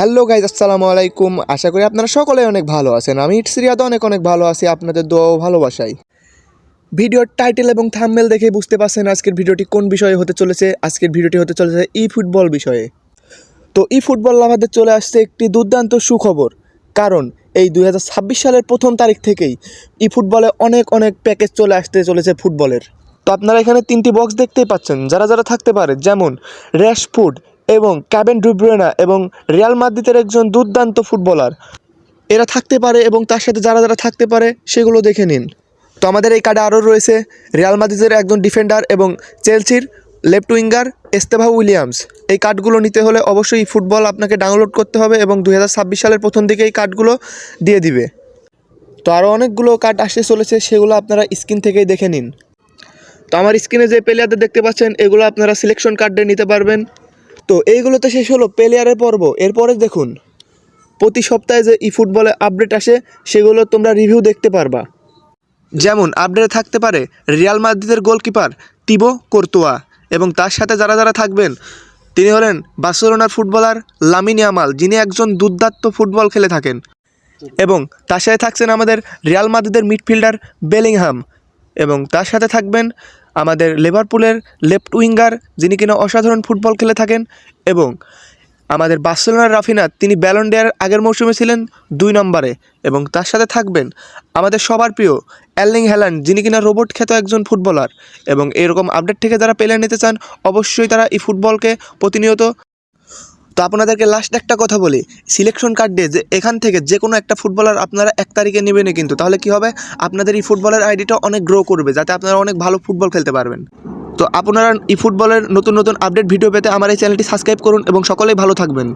Hello guys, আসসালামু আলাইকুম। আশা করি আপনারা সকলে অনেক ভালো আছেন। আমি ইটসিরিয়াতে অনেক অনেক ভালো আছি, আপনাদের দোয়া ও ভালোবাসাই। ভিডিওর টাইটেল এবং থাম্বনেল দেখে বুঝতে পারছেন আজকের ভিডিওটি কোন বিষয়ে হতে চলেছে। আজকের ভিডিওটি হতে চলেছে ই ফুটবল বিষয়ে। তো ই ফুটবল লাভারদের চলে আসছে একটি দুর্দান্ত সুখবর। কারণ এই দু হাজার ছাব্বিশ সালের প্রথম তারিখ থেকেই ই ফুটবলে অনেক অনেক প্যাকেজ চলে আসতে চলেছে ফুটবলের তো আপনারা এখানে তিনটি বক্স দেখতেই পাচ্ছেন। যারা যারা থাকতে পারে, যেমন র্যাশফুড এবং ক্যাবেন ডুব্রেনা এবং রিয়াল মাদ্রিদের একজন দুর্দান্ত ফুটবলার। এরা থাকতে পারে এবং তার সাথে যারা যারা থাকতে পারে, সেগুলো দেখে নিন। তো আমাদের এই কার্ডে আরও রয়েছে রিয়াল মাদ্রিদের একজন ডিফেন্ডার এবং চেলসির লেফট উইঙ্গার এস্তেভা উইলিয়ামস। এই কার্ডগুলো নিতে হলে অবশ্যই ফুটবল আপনাকে ডাউনলোড করতে হবে এবং দু হাজার ছাব্বিশ সালের প্রথম দিকে এই কার্ডগুলো দিয়ে দিবে। তো আরও অনেকগুলো কার্ড আসতে চলেছে, সেগুলো আপনারা স্ক্রিন থেকেই দেখে নিন। তো আমার স্ক্রিনে যে প্লেয়ারদের দেখতে পাচ্ছেন, এগুলো আপনারা সিলেকশন কার্ডে নিতে পারবেন। তো এইগুলোতে শেষ হলো প্লেয়ারের পর্ব। এরপরে দেখুন, প্রতি সপ্তাহে যে ই ফুটবলে আপডেট আসে, সেগুলো তোমরা রিভিউ দেখতে পারবা। যেমন আপডেটে থাকতে পারে রিয়াল মাদ্রিদের গোলকিপার টিবো কোর্তোয়া এবং তার সাথে যারা যারা থাকবেন, তিনি হলেন বার্সেলোনার ফুটবলার লামিন ইয়ামাল যিনি একজন দুর্দান্ত ফুটবল খেলে থাকেন। এবং তার সাথে থাকছেন আমাদের রিয়াল মাদ্রিদের মিডফিল্ডার বেলিংহাম এবং তার সাথে থাকবেন আমাদের লিভারপুলের লেফট উইঙ্গার, যিনি কিনা অসাধারণ ফুটবল খেলে থাকেন, এবং আমাদের বার্সেলোনার রাফিনা, তিনি ব্যালন ডেয়ার আগের মৌসুমে ছিলেন দুই নম্বরে, এবং তার সাথে থাকবেন আমাদের সবার প্রিয় অ্যার্লিং হ্যালান্ড যিনি কিনা রোবট খ্যাত একজন ফুটবলার, এবং এরকম আপডেট থেকে যারা পেলে নিতে চান, অবশ্যই তারা এই ফুটবলকে প্রতিনিয়ত তো আপনাদেরকে লাস্ট একটা কথা বলি। সিলেকশন কার্ড যে এখান থেকে যে কোনো একটা ফুটবলার আপনারা এক তারিখে নেবেনই কিন্তু। তাহলে কি হবে? আপনাদের এই ফুটবলের আইডিটা অনেক গ্রো করবে, যাতে আপনারা অনেক ভালো ফুটবল খেলতে পারবেন। তো আপনারা এই ফুটবলের নতুন নতুন আপডেট ভিডিও পেতে আমার এই চ্যানেলটি সাবস্ক্রাইব করুন এবং সকলেই ভালো থাকবেন।